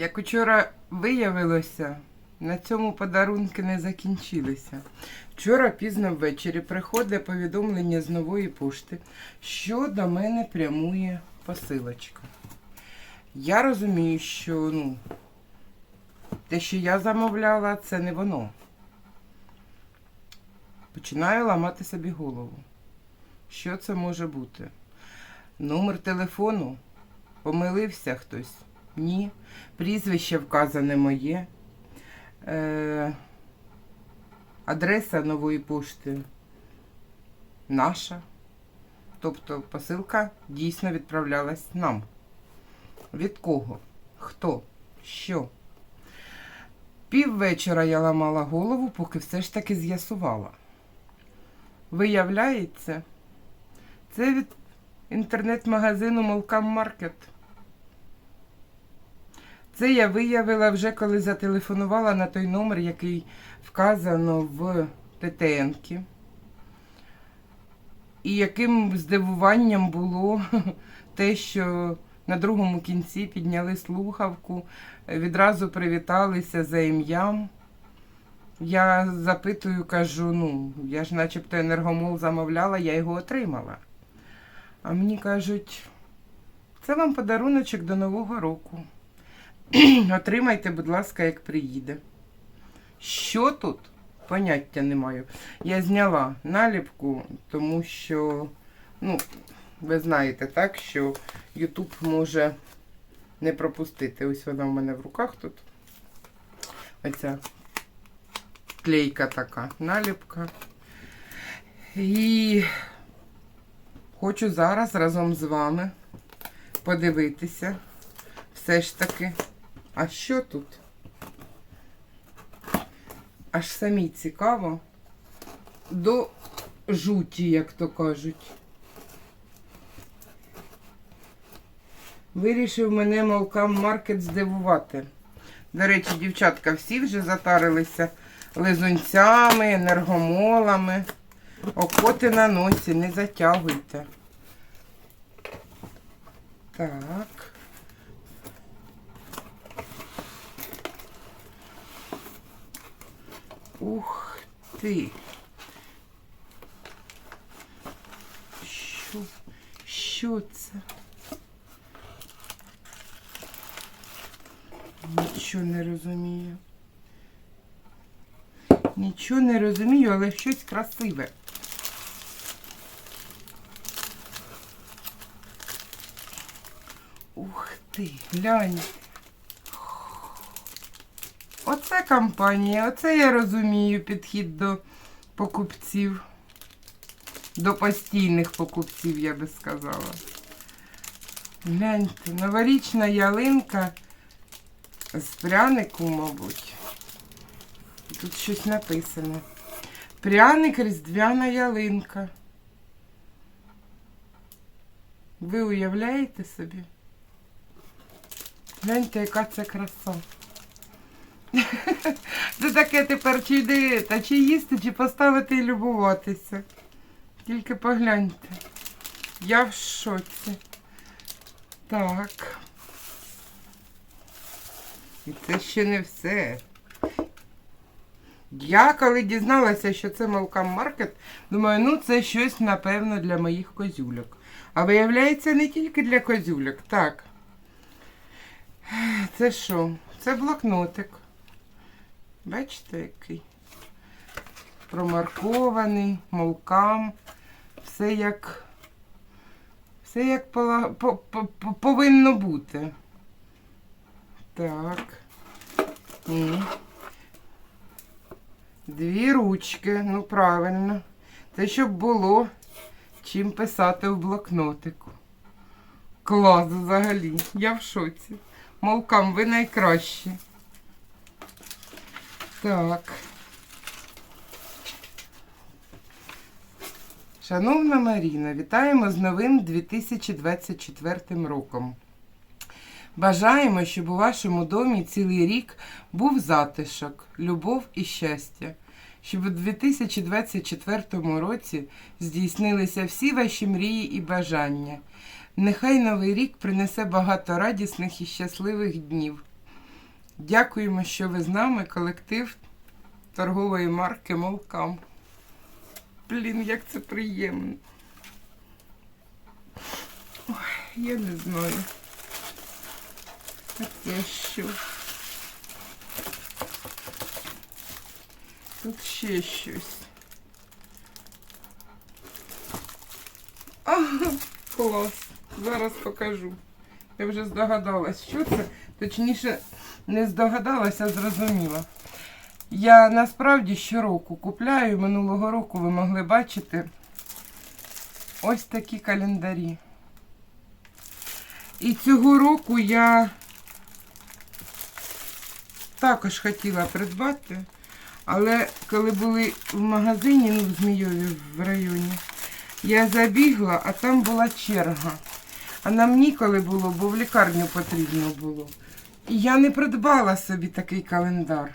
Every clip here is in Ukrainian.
Як учора виявилося, на цьому подарунки не закінчилися. Вчора пізно ввечері приходить повідомлення з нової пошти, що до мене прямує посилочка. Я розумію, що ну, те, що я замовляла, це не воно. Починаю ламати собі голову. Що це може бути? Номер телефону? Помилився хтось? Ні. Прізвище вказане моє. Е, адреса нової пошти наша. Тобто посилка дійсно відправлялась нам. Від кого? Хто? Що? Піввечора я ламала голову, поки все ж таки з'ясувала. Виявляється, це від інтернет-магазину Молкам Маркет. Це я виявила вже коли зателефонувала на той номер, який вказано в ТТН-ки. І яким здивуванням було те, що на другому кінці підняли слухавку, відразу привіталися за ім'ям. Я запитую, кажу, ну, я ж начебто енергомол замовляла, я його отримала. А мені кажуть, це вам подаруночок до Нового року. Отримайте, будь ласка, як приїде. Що тут? Поняття не маю. Я зняла наліпку, тому що, ну, ви знаєте, так, що Ютуб може не пропустити. Ось вона в мене в руках тут. Оця клейка така, наліпка. І хочу зараз разом з вами подивитися все ж таки. А що тут? Аж самі цікаво. До жуті, як то кажуть. Вирішив мене Малкам Маркет здивувати. До речі, дівчатка, всі вже затарилися лизунцями, енергомолами. Окоти на носі, не затягуйте. Так. Ух ти. Що? Що це? Нічого не розумію. Нічого не розумію, але щось красиве. Ух ти, глянь. Оце компанія, оце я розумію підхід до покупців. До постійних покупців, я би сказала. Гляньте, новорічна ялинка з прянику, мабуть. Тут щось написано. Пряник різдвяна ялинка. Ви уявляєте собі? Гляньте, яка це краса. Це таке тепер чи йде, та чи їсти, чи поставити і любуватися. Тільки погляньте. Я в шоці. Так. І це ще не все. Я коли дізналася, що це Малкам Маркет, думаю, ну це щось, напевно, для моїх козюльок. А виявляється, не тільки для козюльок. Так. Це що? Це блокнотик. Бачите, який? Промаркований, молкам. Все як. Все як повинно бути. Так. Ні. Дві ручки, ну правильно. Це щоб було чим писати в блокнотику. Клас взагалі. Я в шоці. Молкам, ви найкращі. Так. Шановна Маріна, вітаємо з новим 2024 роком. Бажаємо, щоб у вашому домі цілий рік був затишок, любов і щастя. Щоб у 2024 році здійснилися всі ваші мрії і бажання. Нехай новий рік принесе багато радісних і щасливих днів. Дякуємо, що ви з нами, колектив торгової марки Молкам. Блін, як це приємно. Ой, я не знаю. А це що? Тут ще щось. Ага, клас. Зараз покажу. Я вже здогадалась, що це. Точніше, не здогадалася, а зрозуміла. Я насправді щороку купляю, минулого року ви могли бачити ось такі календарі. І цього року я також хотіла придбати, але коли були в магазині, ну, в Змійові в районі, я забігла, а там була черга. А нам ніколи було, бо в лікарню потрібно було. І я не придбала собі такий календар.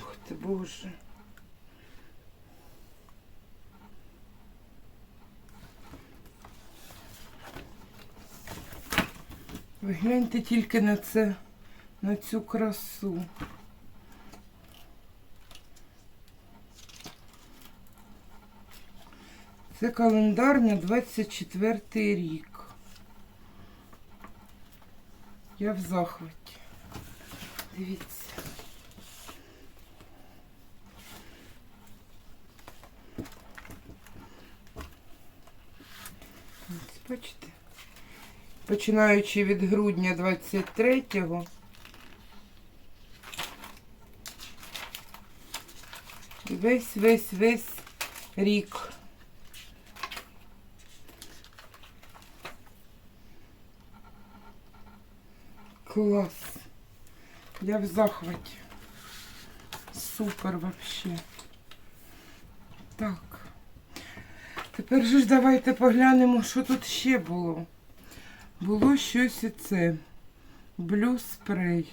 Ох ти Боже. Ви гляньте тільки на це, на цю красу. Це календар на 24 рік. Я в захваті. Дивіться. Ось, бачите? Починаючи від грудня 23-го. Весь, весь, весь рік. Клас. Я в захваті. Супер вообще. Так. Тепер же ж давайте поглянемо, що тут ще було. Було щось і це. Блю спрей.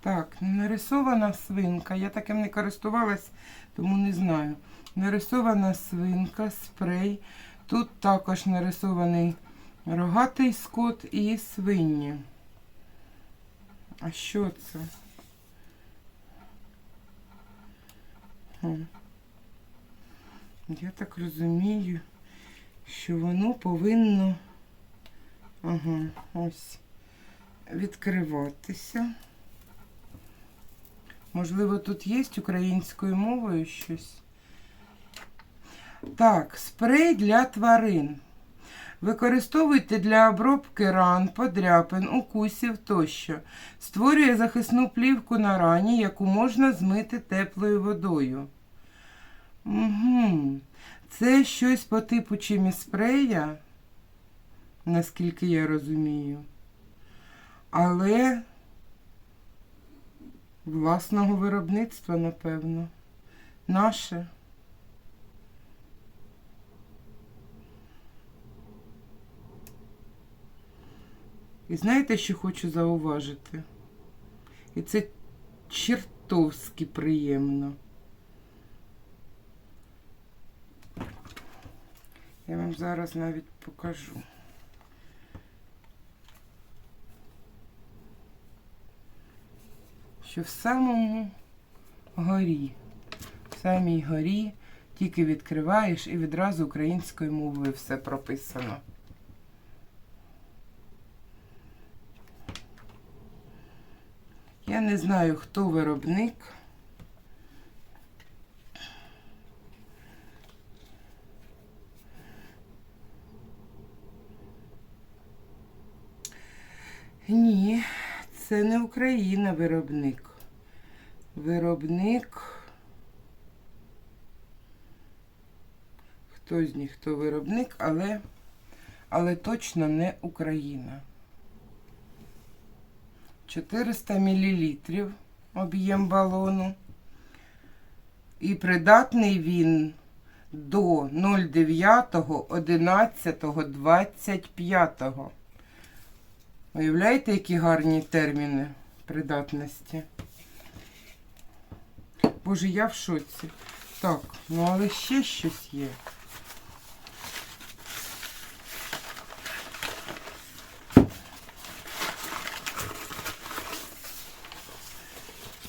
Так, нарисована свинка. Я таким не користувалась, тому не знаю. Нарисована свинка, спрей. Тут також нарисований рогатий скот і свині. А що це? Я так розумію, що воно повинно ага, ось відкриватися. Можливо, тут є українською мовою щось. Так, спрей для тварин. Використовуйте для обробки ран, подряпин, укусів тощо. Створює захисну плівку на рані, яку можна змити теплою водою. Угу. Це щось по типу чиміспрея, наскільки я розумію. Але власного виробництва, напевно. Наше. І знаєте, що хочу зауважити? І це чертовски приємно. Я вам зараз навіть покажу. Що в самому горі, в самій горі тільки відкриваєш і відразу українською мовою все прописано. Я не знаю, хто виробник. Ні, це не Україна виробник. Виробник. Хто з них, хто виробник, але, але точно не Україна. 400 мл об'єм балону. І придатний він до 09.11.25. Уявляєте, які гарні терміни придатності? Боже, я в шоці. Так, ну але ще щось є.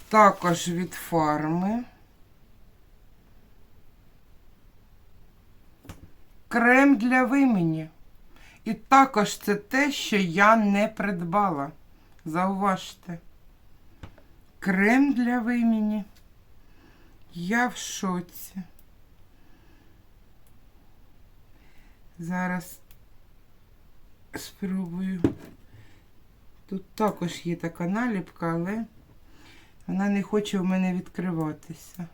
Також від фарми. Крем для вимені. І також це те, що я не придбала. Зауважте. Крем для вимені. Я в шоці. Зараз спробую. Тут також є така наліпка, але вона не хоче в мене відкриватися.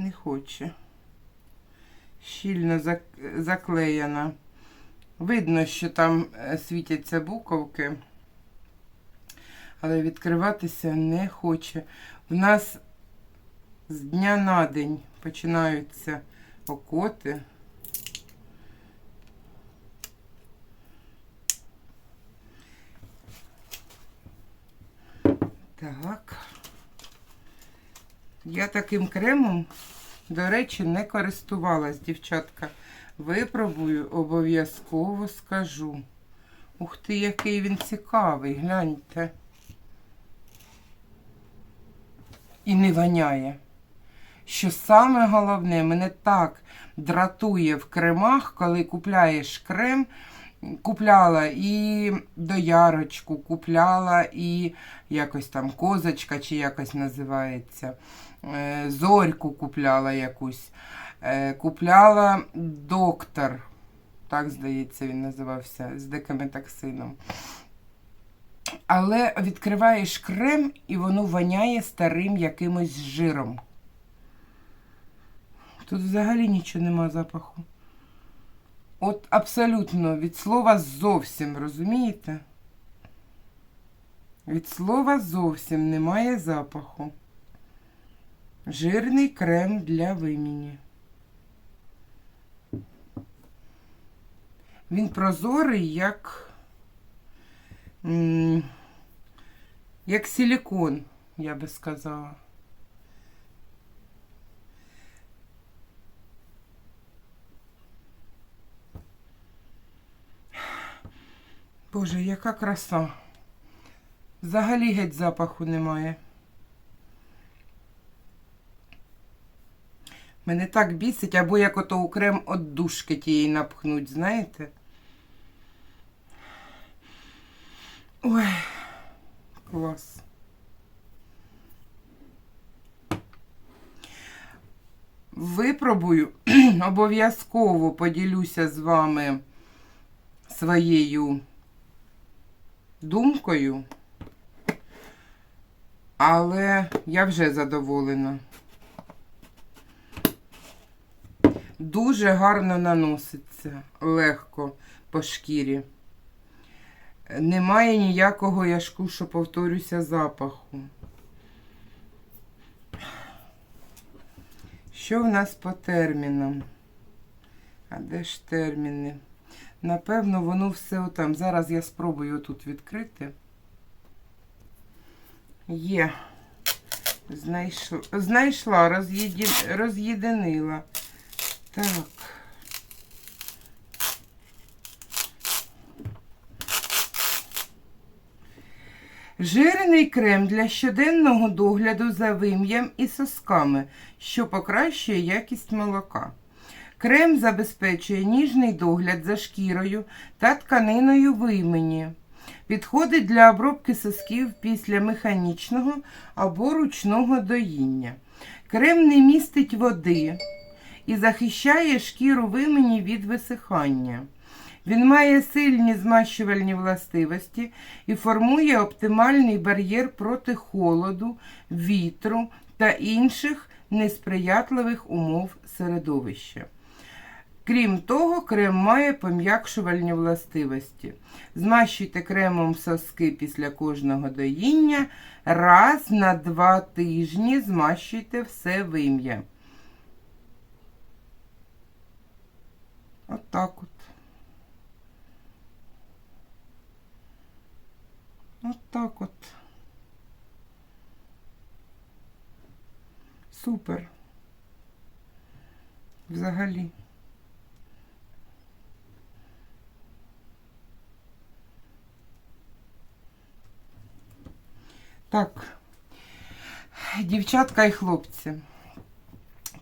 Не хоче. Щільно заклеєна. Видно, що там е, світяться буковки, але відкриватися не хоче. У нас з дня на день починаються окоти. Так. Я таким кремом, до речі, не користувалась, дівчатка. Випробую, обов'язково скажу. Ух ти, який він цікавий, гляньте. І не воняє. Що саме головне, мене так дратує в кремах, коли купляєш крем. Купляла і доярочку, купляла і якось там козочка чи якось називається. Е, Зорьку купляла якусь. Е, Купляла доктор, так здається, він називався, з декаметаксином. Але відкриваєш крем і воно воняє старим якимось жиром. Тут взагалі нічого нема запаху. От абсолютно від слова зовсім, розумієте? Від слова зовсім немає запаху. Жирний крем для виміні. Він прозорий, як, як силікон, я би сказала. Боже, яка краса. Взагалі геть запаху немає. Мене так бісить, або як ото у крем от душки тієї напхнуть, знаєте? Ой, клас. Випробую, обов'язково поділюся з вами своєю думкою, але я вже задоволена. Дуже гарно наноситься, легко по шкірі. Немає ніякого, я ж що повторюся, запаху. Що в нас по термінам? А де ж терміни? Напевно, воно все отам. Зараз я спробую тут відкрити. Є. Знайшла, знайшла роз'єді... роз'єдинила. Так. Жирний крем для щоденного догляду за вим'ям і сосками, що покращує якість молока. Крем забезпечує ніжний догляд за шкірою та тканиною вимені. Підходить для обробки сосків після механічного або ручного доїння. Крем не містить води і захищає шкіру вимені від висихання. Він має сильні змащувальні властивості і формує оптимальний бар'єр проти холоду, вітру та інших несприятливих умов середовища. Крім того, крем має пом'якшувальні властивості. Змащуйте кремом соски після кожного доїння. Раз на два тижні змащуйте все вим'я. От так от. От так от. Супер. Взагалі. Так, дівчатка і хлопці,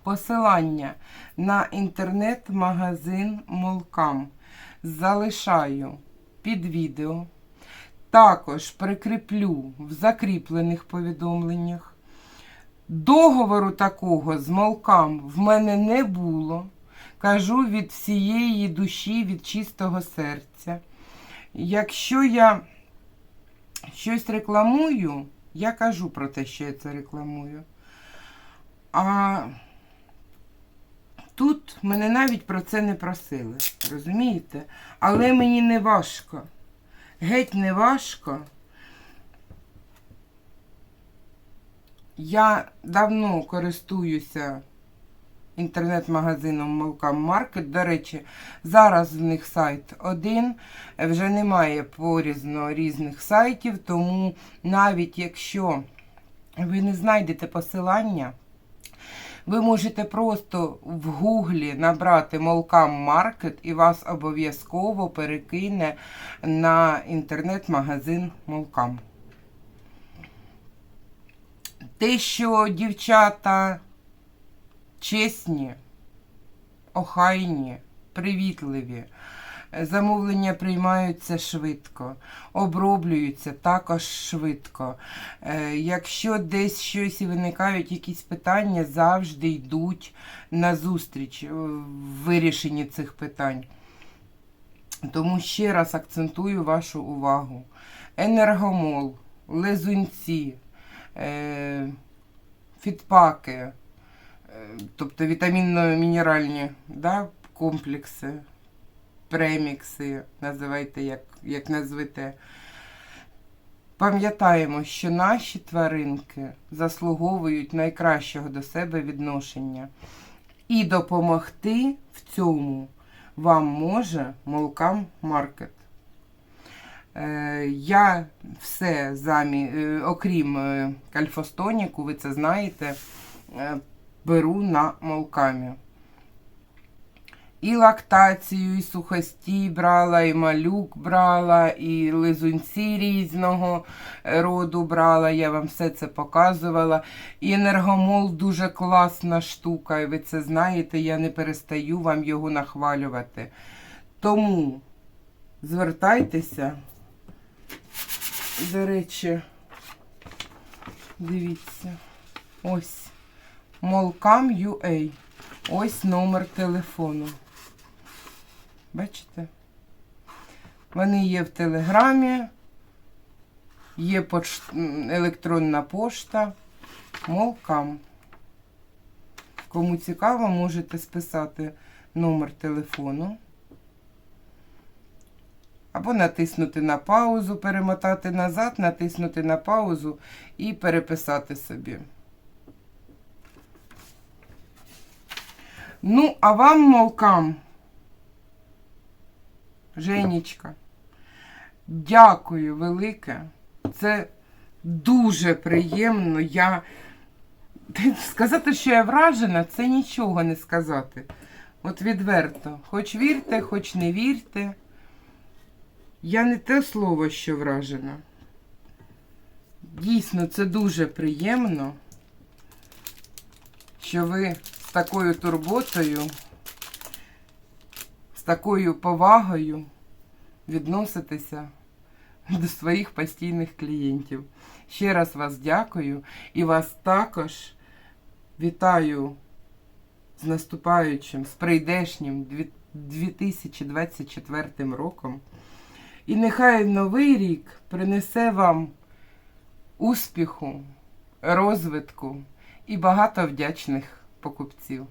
посилання на інтернет-магазин Молкам залишаю під відео. Також прикріплю в закріплених повідомленнях. Договору такого з Молкам в мене не було. Кажу від всієї душі, від чистого серця. Якщо я щось рекламую, я кажу про те, що я це рекламую. А тут мене навіть про це не просили. Розумієте? Але мені не важко. Геть не важко. Я давно користуюся інтернет-магазином Молкам Маркет. До речі, зараз в них сайт один, вже немає порізно різних сайтів, тому навіть якщо ви не знайдете посилання, ви можете просто в гуглі набрати Молкам Маркет і вас обов'язково перекине на інтернет-магазин Молкам. Те, що дівчата чесні, охайні, привітливі, замовлення приймаються швидко, оброблюються також швидко. Е, Якщо десь щось і виникають якісь питання, завжди йдуть на зустріч в вирішенні цих питань. Тому ще раз акцентую вашу увагу. Енергомол, лизунці, е, фітпаки, тобто вітамінно-мінеральні да, комплекси, премікси, називайте як, як назвете. Пам'ятаємо, що наші тваринки заслуговують найкращого до себе відношення. І допомогти в цьому вам може Молкам Маркет. Е, Я все замі, е, окрім е, кальфостоніку, ви це знаєте, беру на молкамі. І лактацію, і сухостій брала, і малюк брала, і лизунці різного е, роду брала. Я вам все це показувала. І енергомол дуже класна штука, і ви це знаєте, я не перестаю вам його нахвалювати. Тому звертайтеся. До речі, дивіться, ось Molcam.ua. Ось номер телефону. Бачите? Вони є в Телеграмі, є поч... електронна пошта. Молкам. Кому цікаво, можете списати номер телефону. Або натиснути на паузу, перемотати назад, натиснути на паузу і переписати собі. Ну, а вам, молкам, Женечка, дякую велике. Це дуже приємно. Я сказати, що я вражена, це нічого не сказати. От відверто. Хоч вірте, хоч не вірте. Я не те слово, що вражена. Дійсно, це дуже приємно, що ви з такою турботою, з такою повагою відноситеся до своїх постійних клієнтів. Ще раз вас дякую і вас також вітаю з наступаючим, з прийдешнім 2024 роком. І нехай новий рік принесе вам успіху, розвитку і багато вдячних покупців.